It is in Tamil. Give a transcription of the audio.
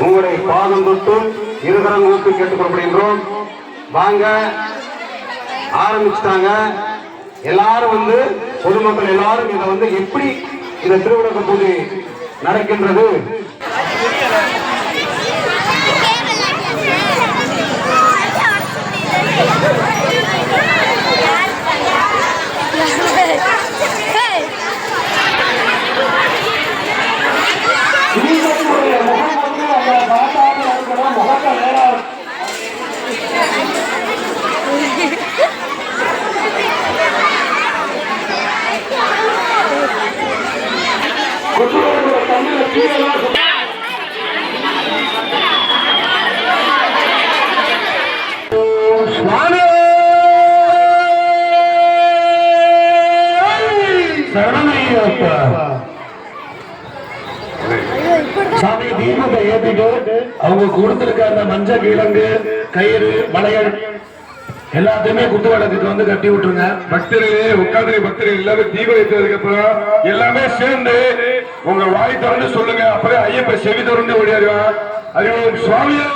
உங்களை பாதம் தொட்டு இருகரம் கூட்டு கேட்டுக்கொள்ளப்படுகின்றோம் வாங்க. ஆரம்பிச்சிட்டாங்க. எல்லாரும் வந்து பொதுமக்கள் எல்லாரும் இதை வந்து எப்படி இந்த திருவிழா பூஜை நடக்கின்றது? சரணமையப்பா சாமி தீபத்தை ஏத்திட்டு அவங்க கொடுத்திருக்க அந்த மஞ்சள் கிழங்கு கயிறு மலையல் எல்லாத்தையுமே குத்து வழக்குக்கு வந்து கட்டி விட்டுருங்க. பக்தர்களே உட்காந்து பக்தர்கள் எல்லாமே தீபம் வைத்ததுக்கு அப்புறம் எல்லாமே சேர்ந்து உங்க வாய் திறந்து சொல்லுங்க. அப்புறம் ஐயப்ப செவி திறந்து ஓடியாருவான் அறிவோம் சுவாமியா!